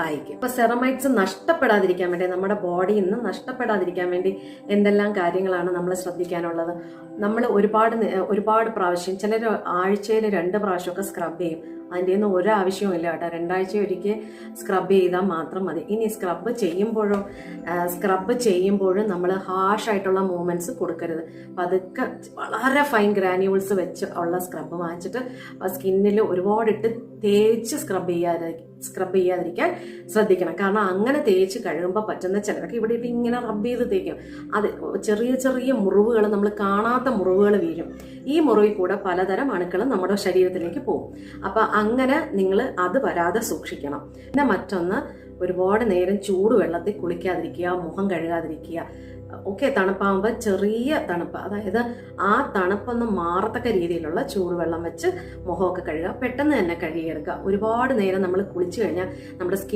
സഹായിക്കും. ഇപ്പൊ സെറമൈറ്റ്സ് നഷ്ടപ്പെടാതിരിക്കാൻ വേണ്ടി നമ്മുടെ ബോഡിയിൽ നിന്ന് നഷ്ടപ്പെടാതിരിക്കാൻ വേണ്ടി എന്തെല്ലാം കാര്യങ്ങളാണ് നമ്മൾ ശ്രദ്ധിക്കാനുള്ളത്. നമ്മൾ ഒരുപാട് ഒരുപാട് പ്രാവശ്യം ചിലർ ആഴ്ചയിൽ രണ്ട് പ്രാവശ്യമൊക്കെ സ്ക്രബ് ചെയ്യും. അതിന്റെ ഒന്നും ഒരാവശ്യവും ഇല്ല കേട്ടോ. രണ്ടാഴ്ച ഒരിക്കൽ സ്ക്രബ് ചെയ്താൽ മാത്രം മതി. ഇനി സ്ക്രബ് ചെയ്യുമ്പോഴോ സ്ക്രബ് ചെയ്യുമ്പോഴും നമ്മൾ ഹാഷ് ആയിട്ടുള്ള മൂവ്മെന്റ്സ് കൊടുക്കരുത്. പതുക്കെ വളരെ ഫൈൻ ഗ്രാന്യൂൾസ് വെച്ച് ഉള്ള സ്ക്രബ് വാങ്ങിച്ചിട്ട് സ്കിന്നിൽ ഒരുപാടിട്ട് തേച്ച് സ്ക്രബ് ചെയ്യാതെ സ്ക്രബ് ചെയ്യാതിരിക്കാൻ ശ്രദ്ധിക്കണം. കാരണം അങ്ങനെ തേച്ച് കഴുകുമ്പോൾ പറ്റുന്ന ചിലരൊക്കെ ഇവിടെ ഇട്ട് ഇങ്ങനെ റബ്ബ് ചെയ്ത് തേക്കും. അത് ചെറിയ ചെറിയ മുറിവുകൾ നമ്മൾ കാണാത്ത മുറിവുകൾ വീഴും. ഈ മുറിവിൽ കൂടെ പലതരം അണുക്കൾ നമ്മുടെ ശരീരത്തിലേക്ക് പോകും. അപ്പം അങ്ങനെ നിങ്ങൾ അത് വരാതെ സൂക്ഷിക്കണം. പിന്നെ മറ്റൊന്ന് ഒരുപാട് നേരം ചൂടുവെള്ളത്തിൽ കുളിക്കാതിരിക്കുക മുഖം കഴുകാതിരിക്കുക. ഒക്കെ തണുപ്പാകുമ്പോൾ ചെറിയ തണുപ്പ്. അതായത് ആ തണുപ്പൊന്ന് മാറത്തക്ക രീതിയിലുള്ള ചൂടുവെള്ളം വെച്ച് മുഖമൊക്കെ കഴുകുക. പെട്ടെന്ന് തന്നെ കഴുകിയെടുക്കുക. ഒരുപാട് നേരം നമ്മൾ കുളിച്ചു കഴിഞ്ഞാൽ നമ്മുടെ സ്കിൻ